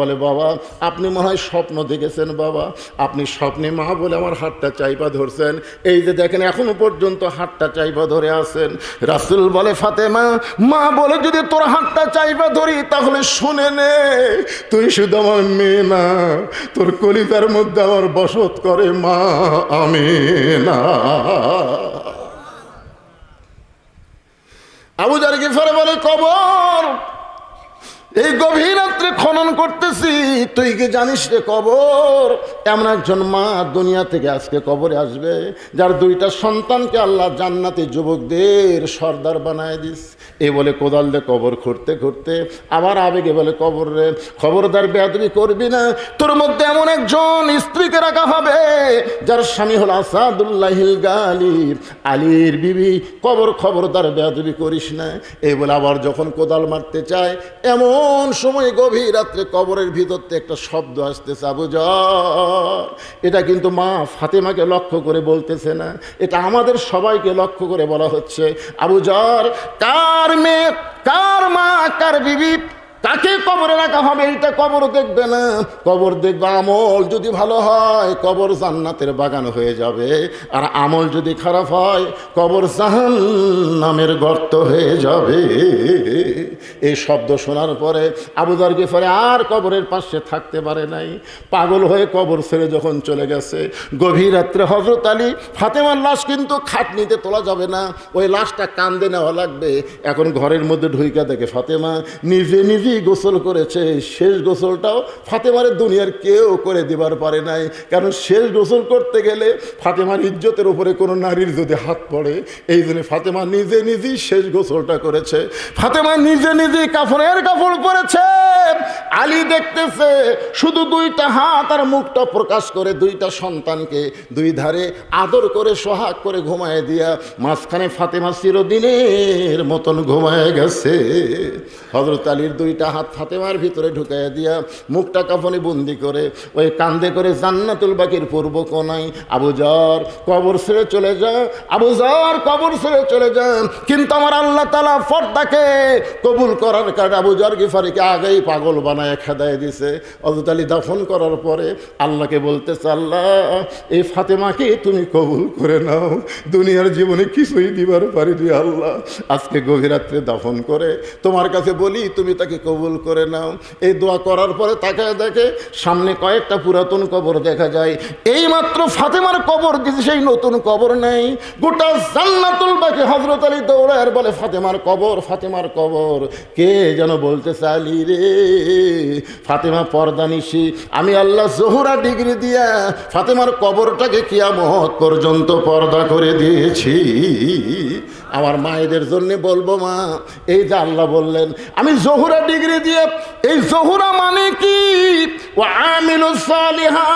বলে, বাবা, আপনি মনে হয় স্বপ্ন দেখেছেন, বাবা। আপনি স্বপ্নে মা বলে আমার হাতটা চাইপা ধরছেন। এই যে দেখেন, এখনও পর্যন্ত হাতটা চাইপা ধরে আছেন। রাসুল বলে, ফাতেমা, মা বলে যদি তোর হাতটা চাইপা ধরি, তাহলে শুনে নে, তুই শুধু আমার মেয়ে না, তোর কলিতার মধ্যে আমার বসত করে মা আমি না আবু জার গিফারে বলে, কবর এই গভীর রাত্রে খনন করতেছি। তুই কি জানিস রে কবর? এমন একজন মা দুনিয়া থেকে আজকে কবরে আসবে, যার দুইটা সন্তানকে আল্লাহ জান্নাতি যুবকদের সর্দার বানায় দিস। এ বলে কোদাল দিয়ে কবর খুঁড়তে খুঁড়তে আবার আবেগে বলে, কবর রে, খবরদার বেয়াদবি করবি না। তোর মধ্যে এমন একজন স্ত্রীকে রাখা হবে, যার স্বামী হল আসাদুল্লাহিল গালিব। আলীর বিবি, কবর খবরদার বেয়াদবি করিস না। এই বলে আবার যখন কোদাল মারতে চায়, এমন সময় গভীর রাত্রে কবরের ভিতর একটা শব্দ আসতেছে, আবু জর এটা কিন্তু মা ফাতেমাকে লক্ষ্য করে বলতেছে না। এটা আমাদের সবাইকে লক্ষ্য করে বলা হচ্ছে, আবু জর কার মেয়ে, কার মা, কার বিবি কাকে কবরে রাখা হবে, এটা কবর দেখবে না। কবর দেখবে আমল যদি ভালো হয়, কবর জান্নাতের বাগান হয়ে যাবে। আর আমল যদি খারাপ হয়, কবর জাহান নামের গর্ত হয়ে যাবে। এই শব্দ শোনার পরে আবুদার গেফারে আর কবরের পাশে থাকতে পারে নাই। পাগল হয়ে কবর ছেড়ে যখন চলে গেছে, গভীর রাত্রে হজরত আলী ফাতেমার লাশ কিন্তু খাটনিতে তোলা যাবে না। ওই লাশটা কান্দে নেওয়া লাগবে। এখন ঘরের মধ্যে ঢুইকা দেখে ফাতেমা নিজে নিজেই গোসল করেছে শেষ গোসলটাও ফাতেমার দুনিয়ার কেউ করে দিবার পারে নাই। কারণ শেষ গোসল করতে গেলে ফাতেমার ইজ্জতের উপরে কোনো নারীর যদি হাত পড়ে, এই জন্য ফাতেমা নিজে নিজেই শেষ গোসলটা করেছে। ফাতেমা নিজে নিজেই কাফনের কাপড় পরেছে। আলী দেখতেছে, শুধু দুইটা হাত আর মুখটা প্রকাশ করে দুইটা সন্তানকে দুই ধারে আদর করে, সোহাগ করে ঘুমায় দিয়া মাঝখানে ফাতেমা চিরদিনের মতন ঘুমায় গেছে। হজরত আলীর দুইটা হাত ফাতেমার ভিতরে ঢুকাইয়া দিয়া মুখটা কাফনে বন্দি করে, ওই কান্দে করে জান্নাতুল বাকির পূর্ব কোনায় আবুজার কবর ছেড়ে চলে যা আবুজার কবর ছেড়ে চলে যা, কিন্তু আমার আল্লাহ তালা ফর্দাকে কবুল করার কারণে আবুজার গিফারিকে আগেই পাগল বানায় খেদায় দিছে। অজত আলী দাফন করার পরে আল্লাহকে বলতেছে, আল্লাহ, এই ফাতেমাকে তুমি কবুল করে নাও, দুনিয়ার জীবনে কিছুই দিবার পারিনি আল্লাহ। আজকে গভীর রাত্রে দাফন করে তোমার কাছে বলি, তুমি তাকে কবুল করে নাও। এই দোয়া করার পরে তাকে দেখে সামনে কয়েকটা পুরাতন কবর দেখা যায়। এই মাত্র ফাতেমার কবর দিতে সেই নতুন কবর নেই। গোটা জান্নাতুল বাকি হজরত আলী দৌড়ায়, বলে, ফাতেমার কবর ফাতেমার কবর, কে যেন বলতে চালি রে? ফাতেমা পর্দা নিশি, আমি আল্লাহ জহুরা ডিগ্রি দিয়া ফাতেমার কবরটাকে কিয়ামত পর্যন্ত পর্দা করে দিয়েছি। আমার মায়েদের জন্য বলব মা, এই যে আল্লাহ বললেন, আমি জহুরা ডিগ্রি দিয়ে, এই জহুরা মানে কি? ও আমিলুসালিহা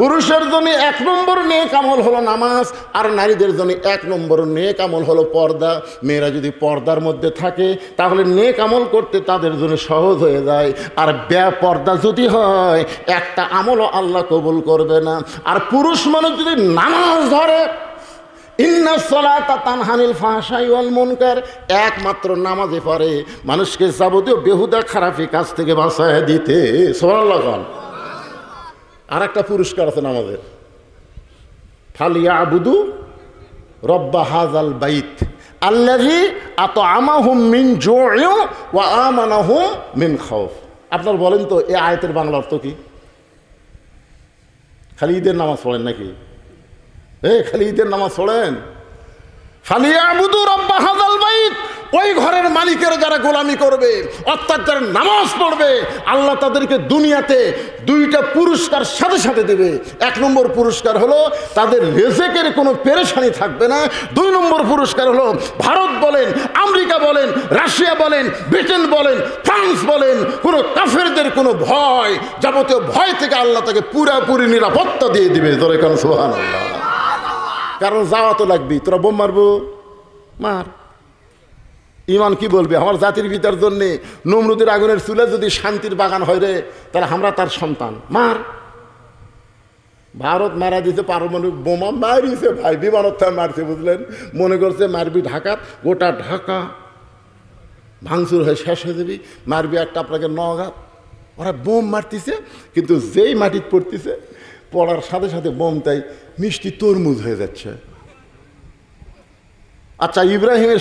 পুরুষের জন্য এক নম্বর নেক আমল হলো নামাজ, আর নারীদের জন্য এক নম্বর নেক আমল হলো পর্দা। মেয়েরা যদি পর্দার মধ্যে থাকে, তাহলে নেক আমল করতে তাদের জন্য সহজ হয়ে যায়। আর পর্দা যদি হয়, একটা আমলও আল্লাহ কবুল করবে না। আর পুরুষ মানুষ যদি নামাজ ধরে ইন্না সলাতা তানহানিল ফাহাশাই ওয়াল মুনকার। একমাত্র নামাজে পারে মানুষকে যাবতীয় বেহুদা খারাপি কাজ থেকে বাঁচায় দিতে। সোনাল্লাহ আর একটা পুরস্কার আছে নামাজের ফালিয়া আবুদু রব্বা হাজাল বাইত আল্লাহি আত আমাহুম মিন জোয়ু ওয়া আমানাহুম মিন খাউফ। আপনার বলেন তো, এ আয়তের বাংলা অর্থ কি? খালি ঈদের নামাজ পড়েন নাকি? এ, খালি ঈদের নামাজ পড়েন। ওই ঘরের মালিকের যারা গোলামি করবে অর্থাৎ যারা নামাজ পড়বে, আল্লাহ তাদেরকে দুনিয়াতে দুইটা পুরস্কার সাথে সাথে দেবে। এক নম্বর পুরস্কার হলো তাদের রেজেকের কোনো পেরেশানি থাকবে না। দুই নম্বর পুরস্কার হলো ভারত বলেন, আমেরিকা বলেন, রাশিয়া বলেন, ব্রিটেন বলেন, ফ্রান্স বলেন, কোনো কাফেরদের কোনো ভয়, যাবতীয় ভয় থেকে আল্লাহ তাকে পুরাপুরি নিরাপত্তা দিয়ে দিবে। তোর কারণ সোহান আল্লাহ কারণ যাওয়া তো লাগবি, তোরা বোম মারবো? মার। ইমান কি বলবে? আমার জাতির ভিতর জন্যে নমরুদের আগুনের চুলে যদি শান্তির বাগান হয় রে, তাহলে আমরা তার সন্তান। মার। ভারত মারা দিতে পারমাণবিক বোমা, মারিছে ভাই বিমানত্থায় মারছে, বুঝলেন? মনে করছে মারবি ঢাকাত গোটা ঢাকা ভাঙচুর হয়ে শেষ হয়ে যাবি। মারবি একটা আপনাকে নগাত ওরা বোম মারতেছে, কিন্তু যেই মাটি পড়তেছে, পড়ার সাথে সাথে বোম তাই মিষ্টি তরমুজ হয়ে যাচ্ছে। আচ্ছা ইব্রাহিমের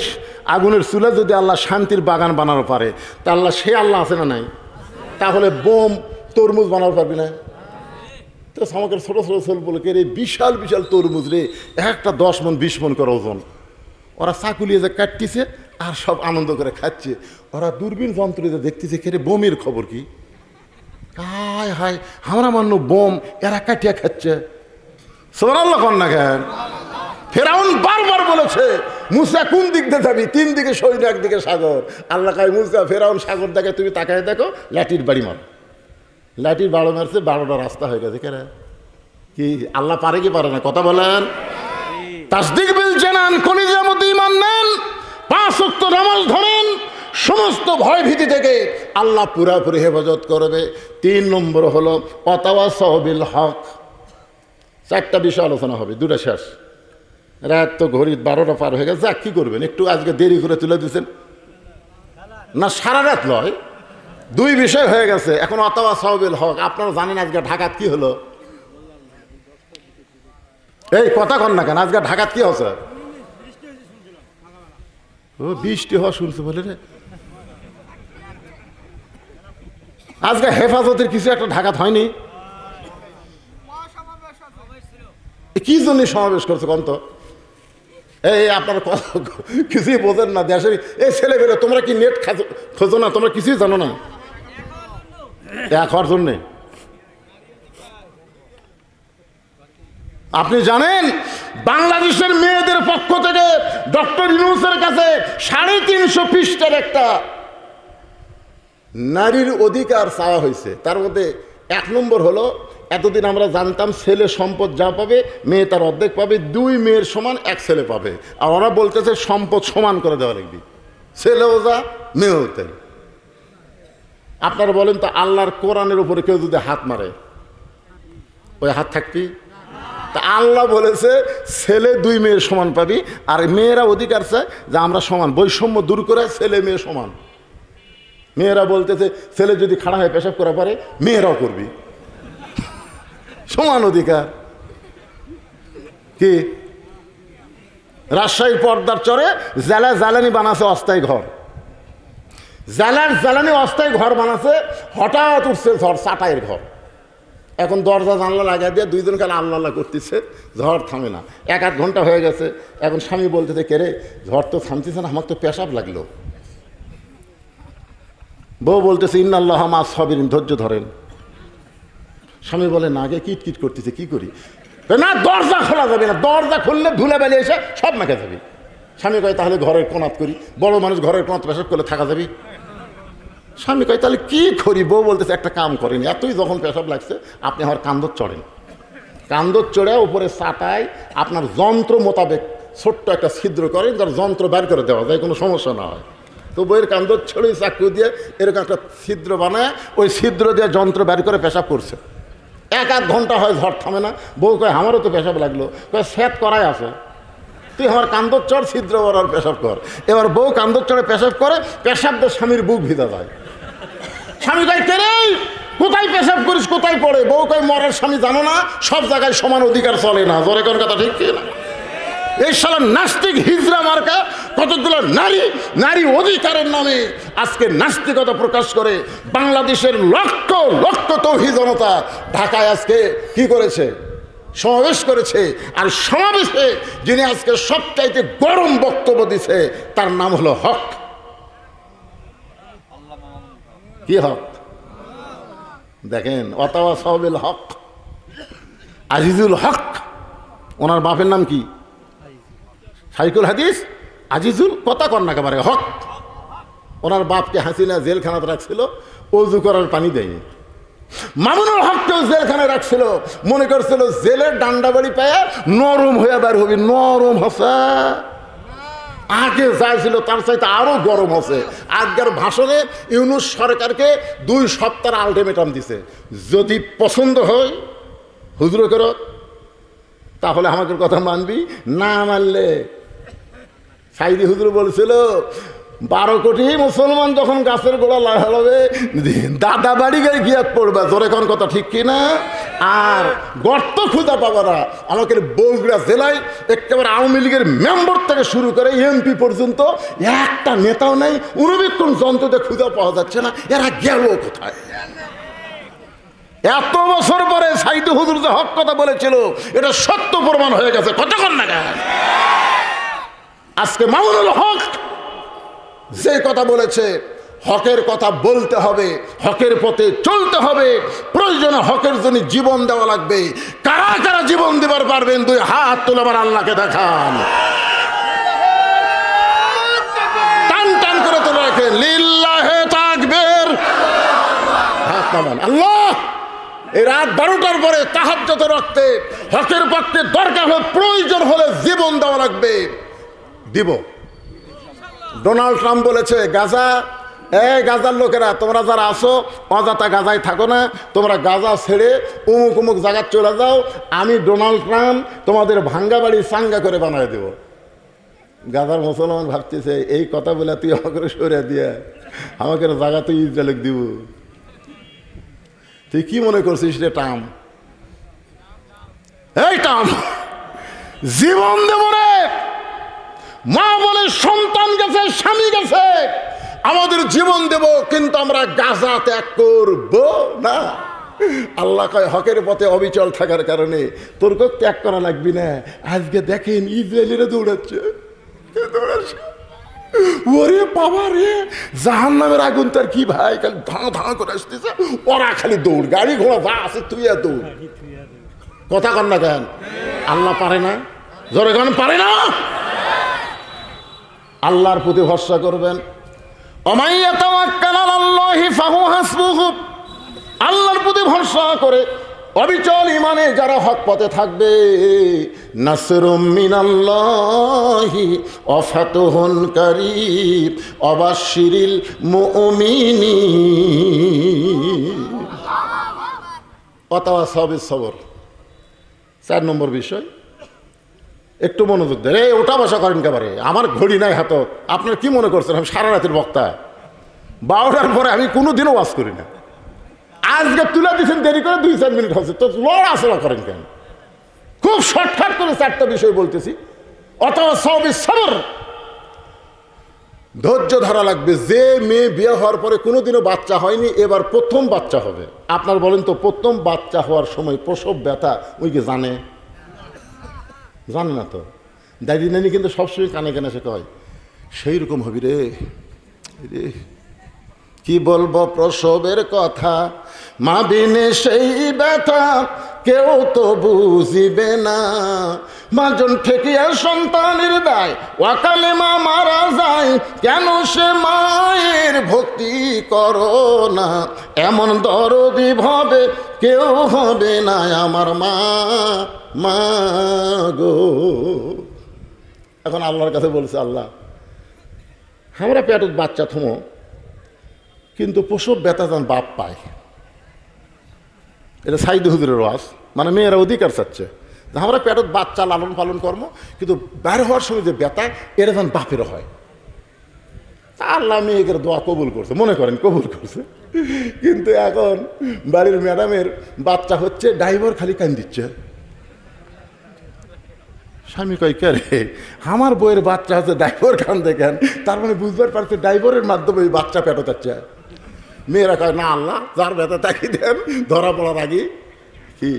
আগুনের চুলা যদি আল্লাহ শান্তির বাগান বানানো পারে, তা আল্লাহ সে আল্লাহ আছে না নাই? তাহলে বোম তরমুজ বানাতে পারবি না? তো আমাকে ছোটো ছোটো ছোল বলে রে, বিশাল বিশাল তরমুজ রে, একটা দশ মন, বিশ মন করে ওজন। ওরা চাকুলিয়ে যে কাটতিছে আর সব আনন্দ করে খাচ্ছে। ওরা দূরবীন যন্ত্র দিয়ে দেখতেছে, কে রে, বোমের খবর কি? হায় হায়, আমরা মান্য বোম, এরা কাটিয়া খাচ্ছে। সোনাল্লা কন না কেন? ফেরাউন বারবার বলেছে, মুসা কোন দিক দিয়ে যাবি? তিন দিকে সৈন্য একদিকে সাগর। আল্লাহ কাই মুসা, ফেরাউন, সাগর দেখে তুমি তাকায় দেখো, লাঠির বাড়ি মার। লাঠির বারো মারছে, বারোটা রাস্তা হয়ে গেছে কেরা কি, আল্লাহ পারে কি পারে না? কথা বলেন। তাসদিক বিল জানান কলিজার মধ্যে ইমান নেন, পাঁচ অক্ত নামাজ ধরেন, সমস্ত ভয় ভীতি থেকে আল্লাহ পুরাপুরি হেফাজত করবে। তিন নম্বর হলো অতাওয়া সহবিল হক। চারটা বিষয় আলোচনা হবে, দুটা শেষ। রাত তো ঘড়ি বারোটা পার হয়ে গেছে, যাক, কী করবেন? একটু আজকে দেরি করে তুলে দিয়েছেন না, সারা রাত নয় দুই বিষয় হয়ে গেছে, এখন অতবা সহবিল হক। আপনারা জানেন আজকে ঢাকাত কি হলো? এই, কথা কন না কেন, আজকে ঢাকাত কি হচ্ছে? ও, বৃষ্টি হওয়া শুনছে বলে রে। আজকে হেফাজতের কিছু একটা ঢাকাত হয়নি এ কি জন্য সমাবেশ করছে, কন্ত? এই আপনার কিছুই বোঝেন না, দেশের এই ছেলে বেলে তোমরা কি নেট খোঁজো না? তোমরা কিছুই জানো না? এক হওয়ার জন্যে। আপনি জানেন, বাংলাদেশের মেয়েদের পক্ষ থেকে ডক্টর ইউনুসের কাছে সাড়ে তিনশো পৃষ্ঠের একটা নারীর অধিকার চাওয়া হয়েছে। তার মধ্যে এক নম্বর হলো এতদিন আমরা জানতাম ছেলে সম্পদ যা পাবে, মেয়ে তার অর্ধেক পাবে, দুই মেয়ের সমান এক ছেলে পাবে। আর ওরা বলতেছে সম্পদ সমান করে দেওয়া লাগবে ছেলেও যা, মেয়েও তাই আপনারা বলেন তো আল্লাহর কোরআনের উপরে কেউ যদি হাত মারে, ওই হাত থাকবি? তা আল্লাহ বলেছে, ছেলে দুই মেয়ের সমান পাবি, আর মেয়েরা অধিকার চায় যে আমরা সমান। বৈষম্য দূর করে ছেলে মেয়ে সমান। মেয়েরা বলতেছে, ছেলে যদি খাড়া হয়ে পেশাব করা পারে, মেয়েরাও করবি। সমান অধিকার। কি? রাজশাহীর পর্দার চরে জ্বালা জ্বালানি বানাছে অস্থায়ী ঘর। জ্বালার জ্বালানি অস্থায়ী ঘর বানাছে, হঠাৎ উঠছে ঝড় চাটাইয়ের ঘর। এখন দরজা জানলা লাগিয়ে দিয়ে দুইজন কালে আল্লাহ আল্লাহ করতেছে? ঝড় থামে না। এক আধ ঘণ্টা হয়ে গেছে। এখন স্বামী বলতেছে কেরে, ঝড় তো থামতেছে না আমার তো পেশাব লাগল। বউ বলতেছে, ইন্নাল্লাহ মা সবির ধৈর্য ধরেন। স্বামী বলে, না আগে কিট কিট করতেছে, কি করি? না, দরজা খোলা যাবে না। দরজা খুললে ধুলে বেলে এসে সব মেখে যাবে। স্বামী কয়, তাহলে ঘরের কোনাত করি। বড় মানুষ ঘরের কোনাত পেশাব করলে থাকা যাবে? স্বামী কয়, তাহলে কি করি? বউ বলতেছে, একটা কাম করেন। এতই যখন পেশাব লাগছে, আপনি আমার কান্দর চড়েন। কান্দর চড়ে উপরে চাটায় আপনার যন্ত্র মোতাবেক ছোট্ট একটা ছিদ্র করেন, তার যন্ত্র বের করে দেওয়া যায়, কোনো সমস্যা না হয়। তো বইয়ের কান্দর ছড়ে চাকু দিয়ে এরকম একটা ছিদ্র বানায়, ওই ছিদ্র দিয়ে যন্ত্র বের করে পেশাব করছে। এক আধ ঘণ্টা হয় ঝড় থামে না। বউ কয়, আমারও তো পেশাব লাগল। কয় সেট করাই আছে। তুই আমার কান্দর চড় ছিদ্র আর পেশাব কর। এবার বউ কান্দর চড়ে পেশাব করে পেশাব স্বামীর বুক ভিজা যায়। স্বামী কয়, কে রে? কোথায় পেশাব করিস? কোথায় পড়ে? বউ কয়, মরার স্বামী জানো না, সব জায়গায় সমান অধিকার চলে না। জোরে কোন কথা ঠিক কি না? এই সালা নাস্তিক হিজরা মার্কা কতগুলো নারী নারী অধিকারের নামে আজকে নাস্তিকতা প্রকাশ করে বাংলাদেশের লক্ষ লক্ষ তৌহি জনতা ঢাকায় আজকে কি করেছে? সমাবেশ করেছে। আর সমাবেশে যিনি আজকে সবচাইতে গরম বক্তব্য দিছে, তার নাম হলো হক। কি হক? দেখেন অতাওয়া সহবিল হক। আজিজুল হক, ওনার বাপের নাম কি? সাইকুল হাদিস? আজিজুল কথা কর না একেবারে, হক। ওনার বাপকে হাসিনা জেলখানাতে রাখছিল, অজু করার পানি দেয়নি। মামুনুল হককেও জেলখানায় রাখছিল, মনে করছিল জেলের ডান্ডা বাড়ি পেয়ে নরম হয়ে বের হবি, নরম হসা। আগে যা ছিল তার চাইতে আরও গরম হচ্ছে আজকের ভাষণে ইউনুস সরকারকে দুই সপ্তাহ আলটিমেটাম দিছে। যদি পছন্দ হয় হুজুর করো, তাহলে আমাকে কথা মানবি, না মানলে সাইদি হুজুর বলছিল, বারো কোটি মুসলমান যখন গাছের গোড়া লাগাবে দাদা বাড়ি গায়ে গিয়াত পড়বে, জোরে কোন কথা ঠিক কি না? আর গর্ত খুঁজা পাবারা আমাকে বগুড়া জেলায় একেবারে আওয়ামী লীগের মেম্বার থেকে শুরু করে এমপি পর্যন্ত একটা নেতাও নেই উনবিক্ষণ যন্ত্রতে খুঁজা পাওয়া যাচ্ছে না। এরা গেল কোথায়? এত বছর পরে সাইদু হুজুর যে হক কথা বলেছিল, এটা সত্য প্রমাণ হয়ে গেছে। কতক্ষণ না কেন? আজকে মামুনুল হক যে কথা বলেছে, হকের কথা বলতে হবে, হকের পথে চলতে হবে। প্রয়োজনে হকের জন্য জীবন দেওয়া লাগবে। কারা কারা জীবন দেবার পারবেন, দুই হাত তুলে আমার আল্লাহকে দেখান। টান টান করে তুলে রাখেন। লিল্লাহে তাকবীর। হাত নামান। আল্লাহ! এই রাত বারোটার পরে তাহাজ্যত রক্তে হকের পক্ষে দরকার হলে, প্রয়োজন হলে জীবন দেওয়া লাগবে। দিব। ডোনাল্ড ট্রাম্প বলেছে, গাজা এই গাজার লোকেরা, তোমরা যারা আসো অজাতা গাজায় থাকো না, তোমরা গাজা ছেড়ে উমুক উমুক জায়গায় চলে যাও, আমি ডোনাল্ড ট্রাম্প তোমাদের ভাঙ্গা বাড়ি সাঙ্গা করে বানায় দেব। গাজার মুসলমান ভাবতেছে, এই কথা বলে তুই আমাকে সরে দিয়ে, আমাকে জায়গা তুই ইসরায়েলকে দিব। তুই কি মনে করছিস রে টাম এই টাম জীবন দেব রে। মা বলে সন্তান গেছে, স্বামী গেছে। আমাদের জীবন দেব, কিন্তু আমরা গাজা ত্যাগ করব না। আল্লাহ কয়, হকের পথে অবিচল থাকার কারণে তোর কেউ ত্যাগ করা লাগবি না। আজকে দেখেন ইসরায়েলিরা দৌড়াচ্ছে। দৌড়াচ্ছে? ওরে বাবা রে জাহান নামের আগুন তার কি ভাই, খালি ধাঁ ধাঁ করে আসতেছে। ওরা খালি দৌড়, গাড়ি ঘোড়া যা আছে তুই আর দৌড়। কথা কন না কেন? আল্লাহ পারে না? জোরে গান পারে না? আল্লাহর প্রতি ভরসা করবেন। আল্লাহর প্রতি ভরসা করে অবিচল ইমানে যারা হক পথে থাকবে অতাওয়া সবে সবর। চার নম্বর বিষয়। একটু মনোযোগ দেন। এই ওটা বসা করেন কেবারে আমার ঘড়ি নাই হাত। আপনার কি মনে করছেন আমি সারা রাতের বক্তা? বারোটার পরে আমি কোনো দিনও ওয়াজ করি না। আজকে তুলে দিচ্ছেন দেরি করে দুই চার মিনিট হচ্ছে। তো লড়াচড়া করেন কেন? খুব শর্টকাট করে চারটা বিষয় বলতেছি। অথবা সবই সবর। ধৈর্য ধরা লাগবে। যে মেয়ে বিয়ে হওয়ার পরে কোনোদিনও বাচ্চা হয়নি, এবার প্রথম বাচ্চা হবে। আপনার বলেন তো, প্রথম বাচ্চা হওয়ার সময় প্রসব, ব্যথা ওই কি জানে? জানে না তো। দাদি নানি কিন্তু সবসময় কানে কানে সে কয় সেই রকম হবি রে রে। কি বলব প্রসবের কথা? মা বিনে সেই ব্যথা কেউ তো বুঝিবে না। মাজন ঠেকিয়া সন্তানের দায়, ওয়াকালে মা মারা যায়, কেন সে মায়ের ভক্তি করো না? এমন দরদি ভাবে কেউ হবে না আমার মা। মা গো এখন আল্লাহর কাছে বলছে, আল্লাহ, আমরা পেটত বাচ্চা থমো, কিন্তু প্রসব ব্যথা যেন বাপ পায়। এটা সাইদ হুজুরের ওয়াজ মানে মেয়েরা অধিকার চাচ্ছে আমরা পেটত বাচ্চা লালন পালন কর্ম কিন্তু বাইরে হওয়ার সময় যে ব্যথা, এটা যেন বাপের হয়। আল্লাহ মেয়েকের দোয়া কবুল করছে, মনে করেন কবুল করছে। কিন্তু এখন বাড়ির ম্যাডামের বাচ্চা হচ্ছে ড্রাইভার খালি কান দিচ্ছে স্বামী কয়, কে রে? আমার বইয়ের বাচ্চা হচ্ছে ড্রাইভার খান দেখেন। তার মানে বুঝবার পারছে ড্রাইভারের মাধ্যমে ওই বাচ্চা পেটোতাচ্ছে মেয়েরা কয়, না আল্লাহ, যার ব্যথা তাকে দেন, ধরা পড়ার আগে কি?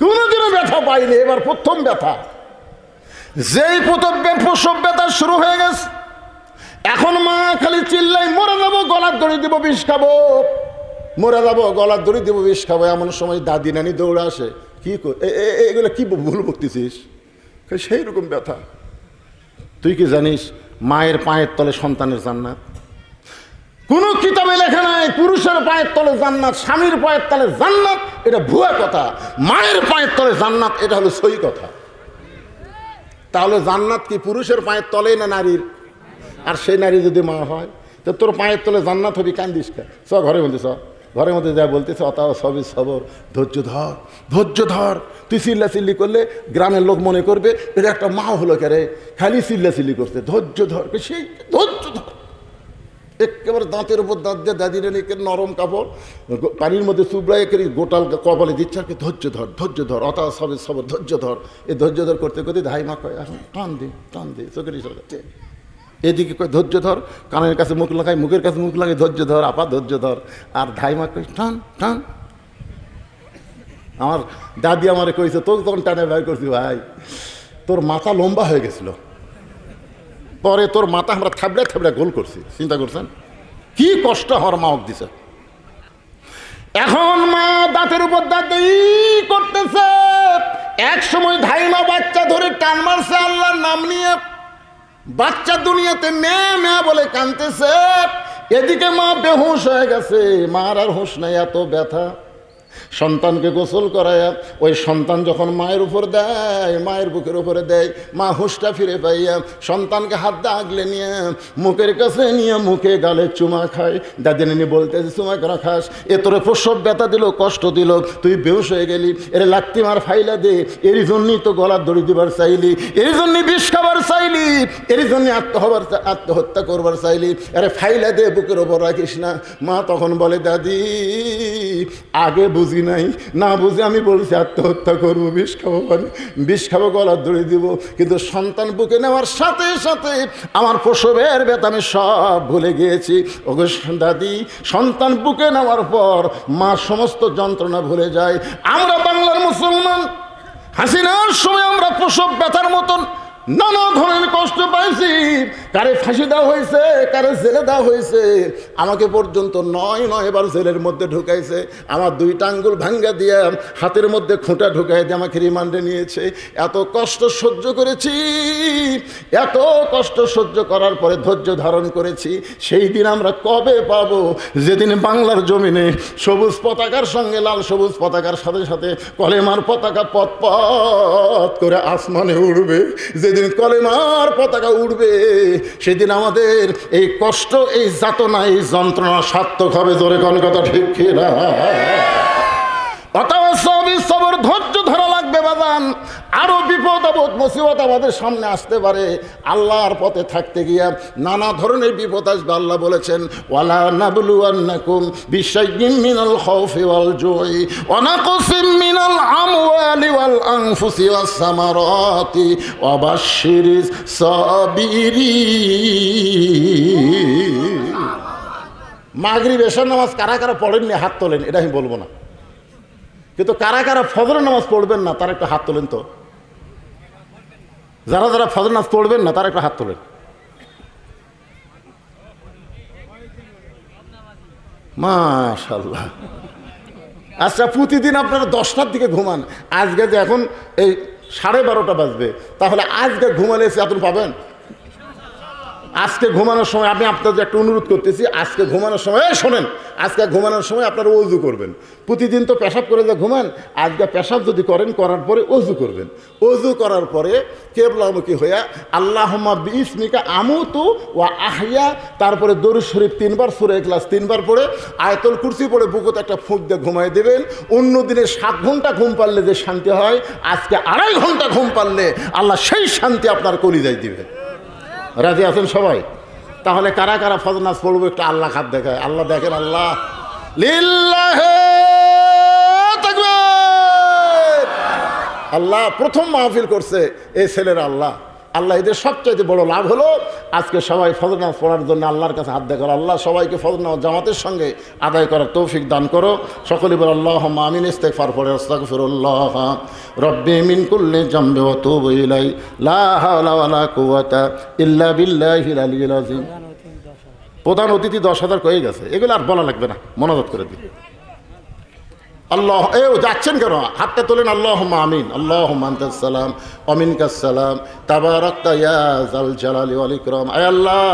কোনোদিনও ব্যথা পাইনি, এবার প্রথম ব্যথা। যেই প্রথম প্রসব ব্যথা শুরু হয়ে গেছে। এখন মা খালি চিল্লাই মরে যাব, গলার দড়ি দিব, বিষ খাব। মরে যাব, গলার দড়ি দিব, বিষ খাব। এমন সময় দাদি নানি দৌড়ে আসে। কি এগুলো কি ভুল বকতেছিস? সেই রকম ব্যথা। তুই কি জানিস, মায়ের পায়ের তলে সন্তানের জান্নাত? কোনো কিতাবে লেখা নাই, পুরুষের পায়ের তলে জান্নাত, স্বামীর পায়ের তলে জান্নাত, এটা ভুয়া কথা। মায়ের পায়ের তলে জান্নাত, এটা হলো সই কথা। তাহলে জান্নাত কি পুরুষের পায়ের তলে না নারীর? আর সেই নারী যদি মা হয়, তো তোর পায়ের তলে জান্নাত হবি, কান্দিস চ, ঘরে বলতে চ। ঘরের মধ্যে যা বলতেছে অতাও সবই সবর। ধৈর্য ধর ধৈর্য ধর। তুই চিল্লা চিল্লি করলে গ্রামের লোক মনে করবে এটা একটা মা হলো কেরে খালি চিল্লা চিল্লি করছে। ধৈর্য ধর সেই ধৈর্য ধর। একেবারে দাঁতের উপর দাঁত দিয়ে দাদিরে নিকে নরম কাপড়। পানির মধ্যে চুবড়াই একে গোটাল কপালে দিচ্ছে আর কি, ধৈর্য ধর ধৈর্য ধর, অতা সবে সব ধৈর্য ধর। এই ধৈর্য ধর করতে করতে ধাই মা কয় এখন টান দি টান দি, চোখের ইশারা করছে। এদিকে ধৈর্য ধর, কানের কাছে মুখ লাগাই, মুখের কাছে মুখ লাগাই, ধৈর্য ধর, আপা, ধৈর্য ধর। আর ধাই মা কয়, টান টান। আমার দাদি আমারে কইছে তোর তখন টানে ভাই করছি ভাই। তোর মাথা লম্বা হয়ে গেছিল। পরে তোর মাথা আমরা থাবড়ে থাবড়ে গোল করছি। চিন্তা করছেন? কি কষ্ট আমার মা দিছে। এখন মা দাঁতের উপর দাঁত করতেছে। এক সময় ধাইমা বাচ্চা ধরে টান মারছে, আল্লাহর নাম নিয়ে। বাচ্চা দুনিয়াতে মেয়ে মেয়ে বলে কানতেছে এদিকে মা বেহুশ হয়ে গেছে। মার আর হুঁশ নাই, এত ব্যথা। সন্তানকে গোসল করায়, ওই সন্তান যখন মায়ের উপর দেয়, মায়ের বুকের উপরে দেয়, মা হুঁশটা ফিরে পাইয়া সন্তানকে হাত দিয়ে আগলে নিয়ে, মুখের কাছে নিয়ে মুখে গালে চুমা খায়। দাদিনী বলতেছে, চুমা করা খাস? এ তোরে প্রসব ব্যথা দিল, কষ্ট দিল, তুই বেহুশ হয়ে গেলি। এর লাত্তি মার ফাইলা দে এর জন্যই তো গলার দড়ি দিবার চাইলি এর জন্যই বিষ খাবার চাইলি এর জন্য আত্মহবার আত্মহত্যা করবার চাইলি। আরে ফাইলা দে, বুকের ওপর রাখিস না। মা তখন বলে, দাদি, আগে বুঝি নাই। না বুঝে আমি বলছি, আত্মহত্যা করব, বিষ খাব মানে বিষ খাব গলার দড়ি দিব। কিন্তু সন্তান বুকে নেওয়ার সাথে সাথে আমার প্রসবের ব্যথা আমি সব ভুলে গিয়েছি। দাদি, সন্তান বুকে নেওয়ার পর মা সমস্ত যন্ত্রণা ভুলে যায়। আমরা বাংলার মুসলমান, হাসিনার সময় আমরা প্রসব ব্যথার মতন নানা ধরনের কষ্ট পাইছি। কারে ফাঁসি দেওয়া হয়েছে, কারে জেলে দেওয়া হয়েছে। আমাকে পর্যন্ত নয় নয় এবার জেলের মধ্যে ঢুকাইছে। আমার দুইটা আঙ্গুল ভাঙ্গা দিয়ে হাতের মধ্যে খুঁটা ঢুকাই দিয়ে আমাকে রিমান্ডে নিয়েছে। এত কষ্ট সহ্য করেছি। এত কষ্ট সহ্য করার পরে ধৈর্য ধারণ করেছি। সেই দিন আমরা কবে পাবো? যেদিন বাংলার জমিনে সবুজ পতাকার সঙ্গে লাল সবুজ পতাকার সাথে সাথে কলেমার পতাকা পথ পথ করে আসমানে উড়বে। যেদিন কলেমার পতাকা উঠবে সেদিন আমাদের এই কষ্ট, এই যাতনা, এই যন্ত্রণা সার্থক হবে জোরে কোন কথা ঠিক কিনা? অথবা সবই ধৈর্য ধরা। লাগবে বাদান আরও বিপদ আপদ, মুসিবত আমাদের সামনে আসতে পারে। আল্লাহর পথে থাকতে গিয়া নানা ধরনের বিপদ আসবে, আল্লাহ বলেছেন, ওয়ালা নাবলু আন্নাকুম মিনাল খাউফি ওয়াল জুই, ওয়া মিনাল আমওয়ালি ওয়াল আনফুসি ওয়াস সামারাতি, ওয়া সাবিরিন। মাগরিব, এশার নামাজ কারা কারা পড়েননি হাত তোলেন, এটা আমি বলব না। কিন্তু কারা কারা ফজর নামাজ পড়বেন না, তারা একটা হাত তোলেন তো। যারা যারা ফজর নামাজ পড়বেন না, তারা একটা হাত তোলেন। মাশাল্লাহ আচ্ছা প্রতিদিন আপনারা দশটার দিকে ঘুমান। আজকে যে এখন এই সাড়ে বারোটা বাজবে, তাহলে আজকে ঘুমালে এসে আপনি পাবেন? আজকে ঘুমানোর সময় আমি আপনাদের একটা অনুরোধ করতেছি, আজকে ঘুমানোর সময় শোনেন, আজকে ঘুমানোর সময় আপনারা অজু করবেন। প্রতিদিন তো পেশাব করে যে ঘুমান, আজকে পেশাব যদি করেন, করার পরে অজু করবেন। অজু করার পরে কেবলামুখী হইয়া আল্লাহমা বিসমিকা আমুতু ও আহিয়া তারপরে দরু শরীফ তিনবার, সুরে ক্লাস তিনবার পড়ে, আয়তল কুর্সি পড়ে বুকুতে একটা ফুঁক দিয়ে ঘুমাই দেবেন। অন্য দিনে সাত ঘণ্টা ঘুম পারলে যে শান্তি হয়, আজকে আড়াই ঘণ্টা ঘুম পারলে আল্লাহ সেই শান্তি আপনার কলিজায় দিবে রাজি আছেন সবাই? তাহলে কারা কারা ফজনাজ পড়ব একটু আল্লাহ খাত দেখায়। আল্লাহ দেখেন আল্লাহ। আল্লাহ প্রথম মাহফিল করছে এই ছেলের আল্লাহ। আল্লাহ এদের সবচাইতে বড় লাভ হলো আজকে সবাই ফজরনামাজ পড়ার জন্য আল্লাহর কাছে হাত দেখার আল্লাহ সবাইকে ফজরনামাজ জামাতের সঙ্গে আদায় করার তৌফিক দান করো। সকলে বল আল্লাহ আমিন ইস্তেকফার পড়ে, আস্তাগফিরুল্লাহ। রব্বি মিন কুল্লি জামবি ওয়া তুবু ইলাই লা হাওলা কুওয়াতা ইল্লা বিল্লাহিল প্রধান অতিথি দশ হাজার কয়ে গেছে। এগুলো আর বলা লাগবে না। মনোজাত করে দিই আল্লাহ, এ যাচ্ছেন কেন? হাতটা তোলেন আল্লাহ আমিন। আল্লাহ সালাম অমিন কাসালাম ইয়া জালালি আয় আল্লাহ,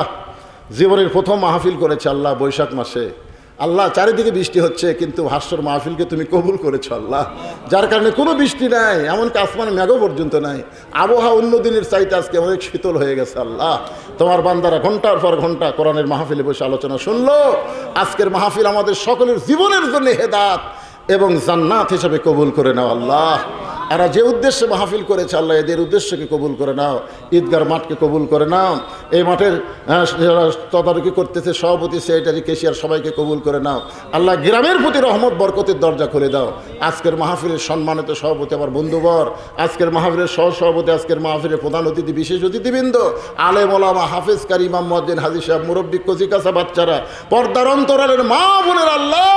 জীবনের প্রথম মাহফিল করেছে আল্লাহ বৈশাখ মাসে। আল্লাহ, চারিদিকে বৃষ্টি হচ্ছে, কিন্তু ভাস্বর মাহফিলকে তুমি কবুল করেছ আল্লাহ। যার কারণে কোনো বৃষ্টি নাই, এমনকি আসমানে মেঘও পর্যন্ত নাই। আবহাওয়া অন্য দিনের চাইতে আজকে অনেক শীতল হয়ে গেছে আল্লাহ। তোমার বান্দারা ঘণ্টার পর ঘণ্টা কোরআনের মাহফিলে বসে আলোচনা শুনলো। আজকের মাহফিল আমাদের সকলের জীবনের জন্য হেদাত এবং জান্নাত হিসাবে কবুল করে নেওয়া আল্লাহ। এরা যে উদ্দেশ্যে মাহফিল করেছে, আল্লাহ এদের উদ্দেশ্যকে কবুল করে নাও, ঈদগার মাঠকে কবুল করে নাও, এই মাঠের তদারকি করতেছে, সভাপতি সেক্রেটারি কেশিয়ার সবাইকে কবুল করে নাও। আল্লাহ গ্রামের প্রতি রহমত, বরকতের দরজা খুলে দাও। আজকের মাহফিলের সম্মানিত সভাপতি আমার বন্ধুবর আজকের মাহফিলের সহ সভাপতি আজকের মাহফিলের প্রধান অতিথি, বিশেষ অতিথিবৃন্দ, আলেম ওলামা, হাফেজ কারি, ইমাম মজ্জিন হাজি সাহেব, মুরব্বী কচিকাসা বাচ্চারা, পর্দার অন্তরালের মা বোনের, আল্লাহ,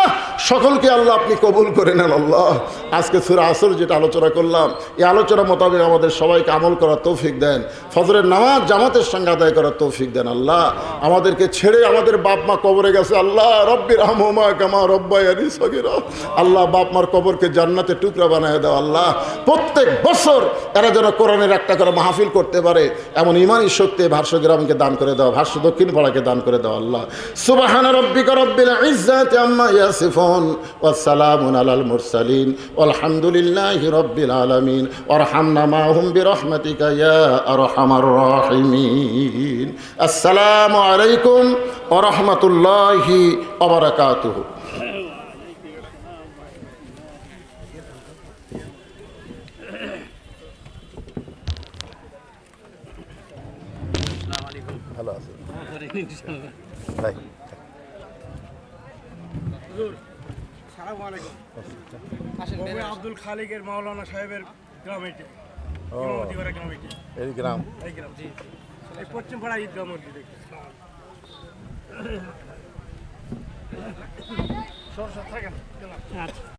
সকলকে আল্লাহ আপনি কবুল করে নেন, আল্লাহ। আজকে সুরা আসর, যেটা আলোচনা করলাম। এই আলোচনা মোতাবেক আমাদের সবাইকে আমল করার তৌফিক দেন। ফজরের নামাজ জামাতের সঙ্গে আদায় করার তৌফিক দেন আল্লাহ। আমাদেরকে ছেড়ে আমাদের বাপ মা কবরে গেছে আল্লাহ। রব্বির আল্লাহ বাপ মার কবরকে জান্নাতে টুকরা বানায় দাও আল্লাহ। প্রত্যেক বছর এরা যেন কোরআনের একটা করে মাহফিল করতে পারে, এমন ইমানই শক্তি ভাষ্য গ্রামকে দান করে দাও ভাষ্য দক্ষিণ পাড়াকে দান করে দাও আল্লাহ। সুবাহান রব্বিকা রব্বিল ইজ্জাতি আম্মা ইয়াসিফুন। ওয়া সালামুন আলাল মুরসালিন। আলহামদুলিল্লাহি রব্বিল আলামিন। ওয়ারহামনা মাহুম বিরহমাতিকা ইয়া আরহামার রাহিমিন। আসসালামু আলাইকুম ওয়া রাহমাতুল্লাহি ওয়া বারাকাতুহু। ভালো আছে। ভাই। সালাম আলাইকুম। আব্দুল খালিকের মাওলানা সাহেবের গ্রাম এটি। গ্রাম এটি। এই গ্রাম। এই গ্রাম। জি এই পশ্চিম পাড়া ঈদগাহ মসজিদ সর সর থাকেন